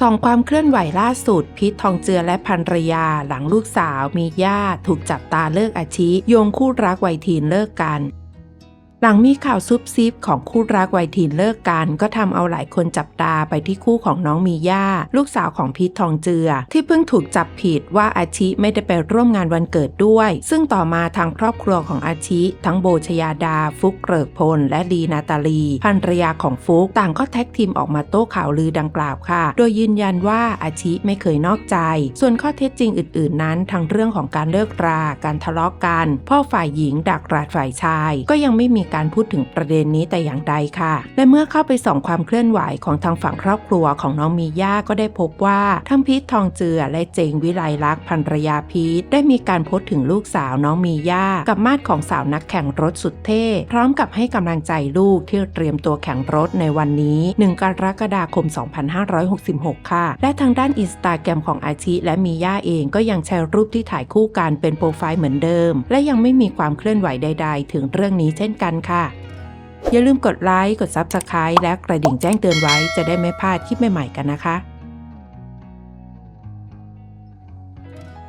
ส่องความเคลื่อนไหวล่าสุด พีททองเจือและภรรยา หลังลูกสาวมีญาติถูกจับตาเลิกอาชีโยงคู่รักวัยทีนเลิกกัน หลังมีข่าวซุบซิบของคู่รักวัยทีนเลิกกัน ก็ทำเอาหลายคนจับตาไปที่คู่ของน้องมีย่า ลูกสาวของพีททองเจือ ที่เพิ่งถูกจับผิดว่าอาชิไม่ได้ไปร่วมงานวันเกิดด้วย ซึ่งต่อมาทางครอบครัวของอาชิ ทั้งโบชยาดา ฟุกเกริกพล และลีนาตาลีภรรยาของฟุกต่างก็แท็กทีมออกมาโต้ข่าวลือดังกล่าวค่ะ โดยยืนยันว่าอาชิไม่เคยนอกใจ ส่วนข้อเท็จจริงอื่น ๆ นั้นทั้งเรื่องของการเลิกราการทะเลาะกันพ่อฝ่ายหญิงดักราดฝ่ายชาย ก็ยังไม่มีการพูดถึงประเด็นนี้แต่อย่างใดค่ะ และเมื่อเข้าไปส่องความเคลื่อนไหวของทางฝั่งครอบครัวของน้องมีย่าก็ได้พบว่าทั้งพีททองเจือและเจงวิไลลักษณ์ภรรยาพีทได้มีการโพสต์ถึงลูกสาวน้องมีย่ากับมาดของสาวนักแข่งรถสุดเท่ พร้อมกับให้กำลังใจลูกที่เตรียมตัวแข่งรถในวันนี้ 1 กรกฎาคม 2566 ค่ะ และทางด้านอินสตาแกรมของอาชิและมีย่าเองก็ยังแชร์รูปที่ถ่ายคู่กันเป็นโปรไฟล์เหมือนเดิม และยังไม่มีความเคลื่อนไหวใด ๆ ถึงเรื่องนี้เช่นกันค่ะ อย่าลืมกดไลค์ กด Subscribe และกระดิ่งแจ้งเตือนไว้จะได้ไม่พลาดคลิปใหม่ๆกันนะคะ